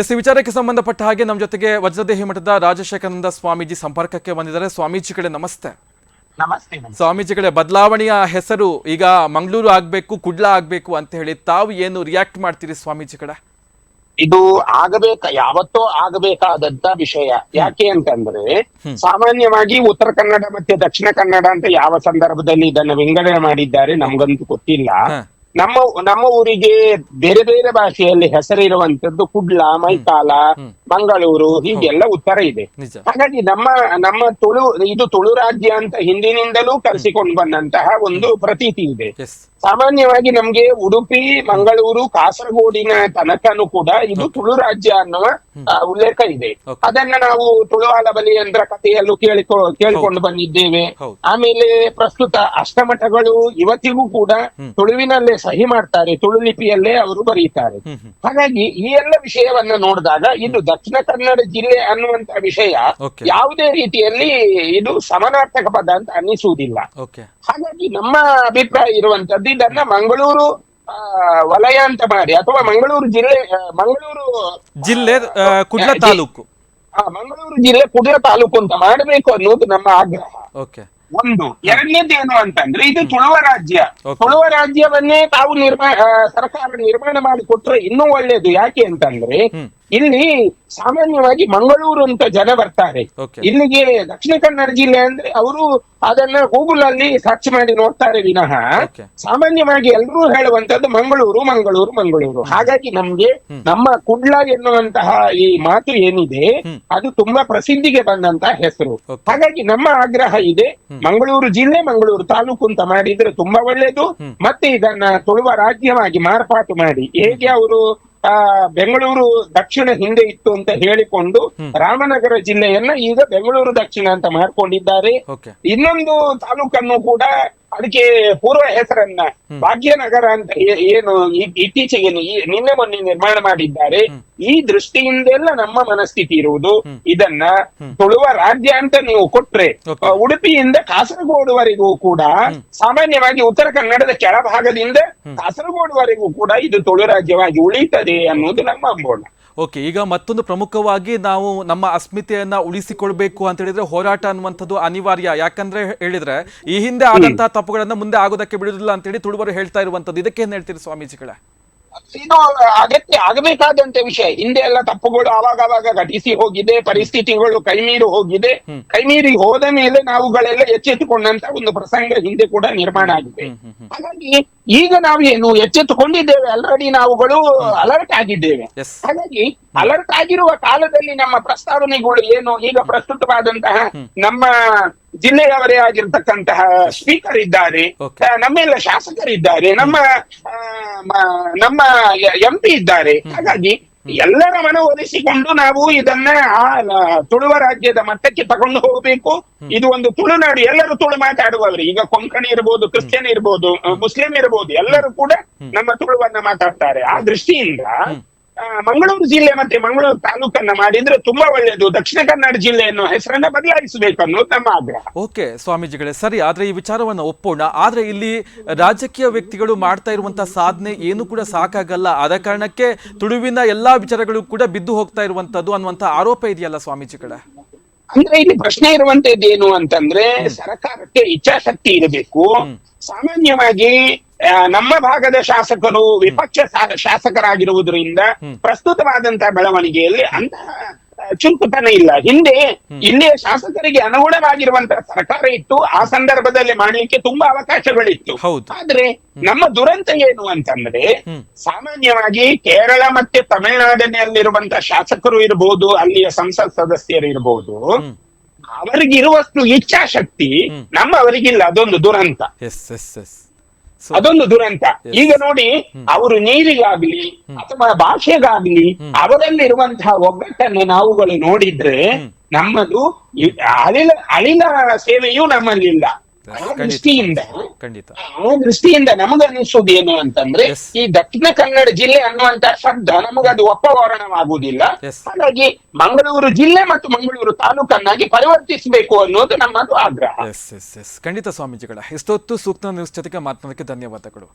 S ಈ ವಿಚಾರಕ್ಕೆ ಸಂಬಂಧಪಟ್ಟ ಹಾಗೆ ನಮ್ಮ ಜೊತೆಗೆ ವಜ್ರದೇಹಿ ಮಠದ ರಾಜಶೇಖರಾನಂದ ಸ್ವಾಮೀಜಿ ಸಂಪರ್ಕಕ್ಕೆ ಬಂದಿದ್ದಾರೆ. ಸ್ವಾಮೀಜಿ ಕಡೆ ನಮಸ್ತೆ. ನಮಸ್ತೆ ಸ್ವಾಮೀಜಿಗಳೇ ಸ್ವಾಮೀಜಿ ಕಡೆ ಬದಲಾವಣೆಯ ಹೆಸರು ಈಗ ಮಂಗಳೂರು ಆಗ್ಬೇಕು ಕುಡ್ಲ ಆಗ್ಬೇಕು ಅಂತ ಹೇಳಿ ತಾವು ಏನು ರಿಯಾಕ್ಟ್ ಮಾಡ್ತೀರಿ ಸ್ವಾಮೀಜಿ ಕಡೆ? ಇದು ಆಗಬೇಕ ಯಾವತ್ತೋ ಆಗಬೇಕಾದಂತ ವಿಷಯ. ಯಾಕೆ ಅಂತಂದ್ರೆ ಸಾಮಾನ್ಯವಾಗಿ ಉತ್ತರ ಕನ್ನಡ ಮತ್ತೆ ದಕ್ಷಿಣ ಕನ್ನಡ ಅಂತ ಯಾವ ಸಂದರ್ಭದಲ್ಲಿ ಇದನ್ನ ವಿಂಗಡಣೆ ಮಾಡಿದ್ದಾರೆ ನಮ್ಗಂತೂ ಗೊತ್ತಿಲ್ಲ. ನಮ್ಮ ನಮ್ಮ ಊರಿಗೆ ಬೇರೆ ಬೇರೆ ಭಾಷೆಯಲ್ಲಿ ಹೆಸರಿರುವಂತದ್ದು ಕುಡ್ಲ ಮೈಕಾಲ ಮಂಗಳೂರು ಹೀಗೆಲ್ಲ ಉತ್ತರ ಇದೆ. ಹಾಗಾಗಿ ನಮ್ಮ ನಮ್ಮ ತುಳು ಇದು ತುಳು ರಾಜ್ಯ ಅಂತ ಹಿಂದಿನಿಂದಲೂ ಕರೆಸಿಕೊಂಡು ಬಂದಂತಹ ಒಂದು ಪ್ರತೀತಿ ಇದೆ. ಸಾಮಾನ್ಯವಾಗಿ ನಮ್ಗೆ ಉಡುಪಿ ಮಂಗಳೂರು ಕಾಸರಗೋಡಿನ ತನಕನೂ ಕೂಡ ಇದು ತುಳು ರಾಜ್ಯ ಅನ್ನುವ ಉಲ್ಲೇಖ ಇದೆ. ಅದನ್ನ ನಾವು ತುಳುವಾಲ ಬಲಿಯಂದ್ರ ಕಥೆಯಲ್ಲೂ ಕೇಳಿಕೊ ಕೇಳಿಕೊಂಡು ಬಂದಿದ್ದೇವೆ. ಆಮೇಲೆ ಪ್ರಸ್ತುತ ಅಷ್ಟಮಠಗಳು ಇವತ್ತಿಗೂ ಕೂಡ ತುಳುವಿನಲ್ಲೇ ಸಹಿ ಮಾಡ್ತಾರೆ. ತುಳು ಲಿಪಿಯಲ್ಲೇ ಅವರು ಬರೀತಾರೆ. ಹಾಗಾಗಿ ಈ ಎಲ್ಲ ವಿಷಯವನ್ನ ನೋಡಿದಾಗ ಇದು ದಕ್ಷಿಣ ಕನ್ನಡ ಜಿಲ್ಲೆ ಅನ್ನುವಂತ ವಿಷಯ ಯಾವುದೇ ರೀತಿಯಲ್ಲಿ ಇದು ಸಮನಾರ್ಥಕ ಪದ ಅಂತ ಅನ್ನಿಸುವುದಿಲ್ಲ. ಹಾಗಾಗಿ ನಮ್ಮ ಅಭಿಪ್ರಾಯ ಇರುವಂತದ್ದು ಇದನ್ನ ಮಂಗಳೂರು ವಲಯ ಅಂತ ಮಾಡಿ ಅಥವಾ ಮಂಗಳೂರು ಜಿಲ್ಲೆ ಮಂಗಳೂರು ಜಿಲ್ಲೆ ಕುಡ್ಲ ತಾಲೂಕು. ಮಂಗಳೂರು ಜಿಲ್ಲೆ ಕುಡ್ಲ ತಾಲೂಕು ಅಂತ ಮಾಡಬೇಕು ಅನ್ನೋದು ನಮ್ಮ ಆಗ್ರಹ. ಒಂದು ಎರಡನೇದು ಏನು ಅಂತಂದ್ರೆ ಇದು ತುಳುವ ರಾಜ್ಯ. ತುಳುವ ರಾಜ್ಯವನ್ನೇ ತಾವು ನಿರ್ಮಾ ಸರ್ಕಾರ ನಿರ್ಮಾಣ ಮಾಡಿ ಕೊಟ್ರೆ ಇನ್ನೂ ಒಳ್ಳೇದು ಯಾಕೆ ಅಂತಂದ್ರೆ. ಇಲ್ಲಿ ಸಾಮಾನ್ಯವಾಗಿ ಮಂಗಳೂರು ಅಂತ ಜನ ಬರ್ತಾರೆ. ಇಲ್ಲಿಗೆ ದಕ್ಷಿಣ ಕನ್ನಡ ಜಿಲ್ಲೆ ಅಂದ್ರೆ ಅವರು ಅದನ್ನ ಗೂಗಲ್ ಅಲ್ಲಿ ಸರ್ಚ್ ಮಾಡಿ ನೋಡ್ತಾರೆ ವಿನಃ. ಸಾಮಾನ್ಯವಾಗಿ ಎಲ್ಲರೂ ಹೇಳುವಂತದ್ದು ಮಂಗಳೂರು ಮಂಗಳೂರು ಮಂಗಳೂರು. ಹಾಗಾಗಿ ನಮ್ಗೆ ನಮ್ಮ ಕುಡ್ಲ ಎನ್ನುವಂತಹ ಈ ಮಾತು ಏನಿದೆ ಅದು ತುಂಬಾ ಪ್ರಸಿದ್ಧಿಗೆ ಬಂದಂತಹ ಹೆಸರು. ಹಾಗಾಗಿ ನಮ್ಮ ಆಗ್ರಹ ಇದೆ ಮಂಗಳೂರು ಜಿಲ್ಲೆ ಮಂಗಳೂರು ತಾಲೂಕು ಅಂತ ಮಾಡಿದ್ರೆ ತುಂಬಾ ಒಳ್ಳೇದು. ಮತ್ತೆ ಇದನ್ನ ತುಳುವ ರಾಜ್ಯವಾಗಿ ಮಾರ್ಪಾಟು ಮಾಡಿ. ಹೇಗೆ ಅವರು ಆ ಬೆಂಗಳೂರು ದಕ್ಷಿಣ ಹಿಂದೆ ಇತ್ತು ಅಂತ ಹೇಳಿಕೊಂಡು ರಾಮನಗರ ಜಿಲ್ಲೆಯನ್ನ ಈಗ ಬೆಂಗಳೂರು ದಕ್ಷಿಣ ಅಂತ ಮಾಡ್ಕೊಂಡಿದ್ದಾರೆ. ಇನ್ನೊಂದು ತಾಲೂಕನ್ನು ಕೂಡ ಅದಕ್ಕೆ ಪೂರ್ವ ಹೆಸರನ್ನ ಭಾಗ್ಯನಗರ ಅಂತ ಏನು ಇತ್ತೀಚೆಗೆ ನಿನ್ನೆ ಮೊನ್ನೆ ನಿರ್ಮಾಣ ಮಾಡಿದ್ದಾರೆ. ಈ ದೃಷ್ಟಿಯಿಂದೆಲ್ಲ ನಮ್ಮ ಮನಸ್ಥಿತಿ ಇರುವುದು ಇದನ್ನ ತುಳುವ ರಾಜ್ಯ ಅಂತ ನೀವು ಕೊಟ್ರೆ ಉಡುಪಿಯಿಂದ ಕಾಸರಗೋಡುವರೆಗೂ ಕೂಡ ಸಾಮಾನ್ಯವಾಗಿ ಉತ್ತರ ಕನ್ನಡದ ಕೆಳಭಾಗದಿಂದ ಕಾಸರಗೋಡುವರೆಗೂ ಕೂಡ ಇದು ತುಳು ರಾಜ್ಯವಾಗಿ ಉಳಿತದೆ ಅನ್ನೋದು ನಮ್ಮ ಅಂಬೋಣ. ಓಕೆ, ಈಗ ಮತ್ತೊಂದು ಪ್ರಮುಖವಾಗಿ ನಾವು ನಮ್ಮ ಅಸ್ಮಿತೆಯನ್ನ ಉಳಿಸಿಕೊಳ್ಬೇಕು ಅಂತ ಹೇಳಿದ್ರೆ ಹೋರಾಟ ಅನ್ನುವಂಥದ್ದು ಅನಿವಾರ್ಯ. ಯಾಕಂದ್ರೆ ಹೇಳಿದ್ರೆ ಈ ಹಿಂದೆ ಆದಂತಹ ತಪ್ಪುಗಳನ್ನ ಮುಂದೆ ಆಗೋದಕ್ಕೆ ಬಿಡುದಿಲ್ಲ ಅಂತ ಹೇಳಿ ತುಳುವರು ಹೇಳ್ತಾ ಇರುವಂತದ್ದು ಇದಕ್ಕೆ ಏನ್ ಹೇಳ್ತೀರಿ ಸ್ವಾಮೀಜಿಗಳೇ? ಇದು ಅಗತ್ಯ ಆಗಬೇಕಾದಂತ ವಿಷಯ. ಹಿಂದೆ ಎಲ್ಲ ತಪ್ಪುಗಳು ಆವಾಗ ಆವಾಗ ಘಟಿಸಿ ಹೋಗಿದೆ ಪರಿಸ್ಥಿತಿಗಳು ಕೈಮೀರಿ ಹೋಗಿದೆ. ಕೈಮೀರಿ ಹೋದ ಮೇಲೆ ನಾವುಗಳೆಲ್ಲ ಎಚ್ಚೆತ್ತುಕೊಂಡಂತ ಒಂದು ಪ್ರಸಂಗ ಹಿಂದೆ ಕೂಡ ನಿರ್ಮಾಣ ಆಗಿದೆ. ಹಾಗಾಗಿ ಈಗ ನಾವು ಏನು ಎಚ್ಚೆತ್ತುಕೊಂಡಿದ್ದೇವೆ ಆಲ್ರೆಡಿ ನಾವುಗಳು ಅಲರ್ಟ್ ಆಗಿದ್ದೇವೆ. ಹಾಗಾಗಿ ಅಲರ್ಟ್ ಆಗಿರುವ ಕಾಲದಲ್ಲಿ ನಮ್ಮ ಪ್ರಸ್ತಾವನೆಗಳು ಏನು ಈಗ ಪ್ರಸ್ತುತವಾದಂತಹ ನಮ್ಮ ಜಿಲ್ಲೆಯವರೇ ಆಗಿರ್ತಕ್ಕಂತಹ ಸ್ಪೀಕರ್ ಇದ್ದಾರೆ. ನಮ್ಮೆಲ್ಲ ಶಾಸಕರಿದ್ದಾರೆ. ನಮ್ಮ ನಮ್ಮ ಎಂ ಪಿ ಇದ್ದಾರೆ. ಹಾಗಾಗಿ ಎಲ್ಲರ ಮನ ಒಲಿಸಿಕೊಂಡು ನಾವು ಇದನ್ನ ಆ ತುಳುವ ರಾಜ್ಯದ ಮಟ್ಟಕ್ಕೆ ತಗೊಂಡು ಹೋಗಬೇಕು. ಇದು ಒಂದು ತುಳುನಾಡು ಎಲ್ಲರೂ ತುಳು ಮಾತಾಡುವವರು. ಈಗ ಕೊಂಕಣಿ ಇರ್ಬೋದು ಕ್ರಿಶ್ಚಿಯನ್ ಇರ್ಬೋದು ಮುಸ್ಲಿಂ ಇರ್ಬೋದು ಎಲ್ಲರೂ ಕೂಡ ನಮ್ಮ ತುಳುವನ್ನ ಮಾತಾಡ್ತಾರೆ. ಆ ದೃಷ್ಟಿಯಿಂದ ಮಂಗಳೂರು ಜಿಲ್ಲೆ ಮತ್ತೆ ಮಂಗಳೂರು ತಾಲೂಕನ್ನ ಮಾಡಿದ್ರೆ ತುಂಬಾ ಒಳ್ಳೆಯದು ದಕ್ಷಿಣ ಕನ್ನಡ ಜಿಲ್ಲೆಯನ್ನು ಹೆಸರನ್ನ ಬದಲಾಯಿಸಬೇಕು ಅನ್ನೋದು ನಮ್ಮ ಆಗ್ರಹ. ಓಕೆ, ಸ್ವಾಮೀಜಿಗಳೇ, ಸರಿ, ಆದ್ರೆ ಈ ವಿಚಾರವನ್ನು ಒಪ್ಪೋಣ. ಆದ್ರೆ ಇಲ್ಲಿ ರಾಜಕೀಯ ವ್ಯಕ್ತಿಗಳು ಮಾಡ್ತಾ ಇರುವಂತಹ ಸಾಧನೆ ಏನು ಕೂಡ ಸಾಕಾಗಲ್ಲ. ಆದ ಕಾರಣಕ್ಕೆ ತುಳುವಿನ ಎಲ್ಲಾ ವಿಚಾರಗಳು ಕೂಡ ಬಿದ್ದು ಹೋಗ್ತಾ ಇರುವಂತದ್ದು ಅನ್ನುವಂತ ಆರೋಪ ಇದೆಯಲ್ಲ, ಸ್ವಾಮೀಜಿಗಳೇ? ಅಂದ್ರೆ ಇಲ್ಲಿ ಪ್ರಶ್ನೆ ಇರುವಂತದ್ದು ಏನು ಅಂತಂದ್ರೆ ಸರ್ಕಾರಕ್ಕೆ ಇಚ್ಛಾಶಕ್ತಿ ಇರಬೇಕು. ಸಾಮಾನ್ಯವಾಗಿ ನಮ್ಮ ಭಾಗದ ಶಾಸಕರು ವಿಪಕ್ಷ ಶಾಸಕರಾಗಿರುವುದರಿಂದ ಪ್ರಸ್ತುತವಾದಂತಹ ಬೆಳವಣಿಗೆಯಲ್ಲಿ ಅಂತಹ ಚುರುಕುತನ ಇಲ್ಲ. ಹಿಂದೆ ಇಲ್ಲಿಯ ಶಾಸಕರಿಗೆ ಅನುಗುಣವಾಗಿರುವಂತಹ ಸರ್ಕಾರ ಇತ್ತು. ಆ ಸಂದರ್ಭದಲ್ಲಿ ಮಾಡಲಿಕ್ಕೆ ತುಂಬಾ ಅವಕಾಶಗಳಿತ್ತು. ಆದ್ರೆ ನಮ್ಮ ದುರಂತ ಏನು ಅಂತಂದ್ರೆ ಸಾಮಾನ್ಯವಾಗಿ ಕೇರಳ ಮತ್ತೆ ತಮಿಳುನಾಡಿನಲ್ಲಿರುವಂತಹ ಶಾಸಕರು ಇರಬಹುದು ಅಲ್ಲಿಯ ಸಂಸತ್ ಸದಸ್ಯರು ಇರಬಹುದು ಅವರಿಗಿರುವಷ್ಟು ಇಚ್ಛಾಶಕ್ತಿ ನಮ್ಮವರಿಗಿಲ್ಲ ಅದೊಂದು ದುರಂತ. ಅದೊಂದು ದುರಂತ. ಈಗ ನೋಡಿ ಅವರು ನೀರಿಗಾಗ್ಲಿ ಅಥವಾ ಭಾಷೆಗಾಗ್ಲಿ ಅವರಲ್ಲಿರುವಂತಹ ಒಗ್ಗಟ್ಟನ್ನು ನಾವುಗಳು ನೋಡಿದ್ರೆ ನಮ್ಮದು ಅಳಿಲ ಅಳಿಲ ಸೇವೆಯೂ ನಮ್ಮಲ್ಲಿಲ್ಲ. ಆ ದೃಷ್ಟಿಯಿಂದ ಖಂಡಿತ. ಆ ದೃಷ್ಟಿಯಿಂದ ನಮಗನ್ನಿಸುವುದು ಏನು ಅಂತಂದ್ರೆ ಈ ದಕ್ಷಿಣ ಕನ್ನಡ ಜಿಲ್ಲೆ ಅನ್ನುವಂತ ಶಬ್ದ ನಮಗದು ಅಪವರಣವಾಗುವುದಿಲ್ಲ. ಹಾಗಾಗಿ ಮಂಗಳೂರು ಜಿಲ್ಲೆ ಮತ್ತು ಮಂಗಳೂರು ತಾಲೂಕನ್ನಾಗಿ ಪರಿವರ್ತಿಸಬೇಕು ಅನ್ನೋದು ನಮ್ಮದು ಆಗ್ರಹ. ಎಸ್ ಎಸ್ ಎಸ್ ಖಂಡಿತ ಸ್ವಾಮೀಜಿಗಳ ಇಷ್ಟೊತ್ತು ಸೂಕ್ತ ನ್ಯೂಸ್ ಜೊತೆಗೆ ಮಾತನಾಡೋದಕ್ಕೆ ಧನ್ಯವಾದಗಳು.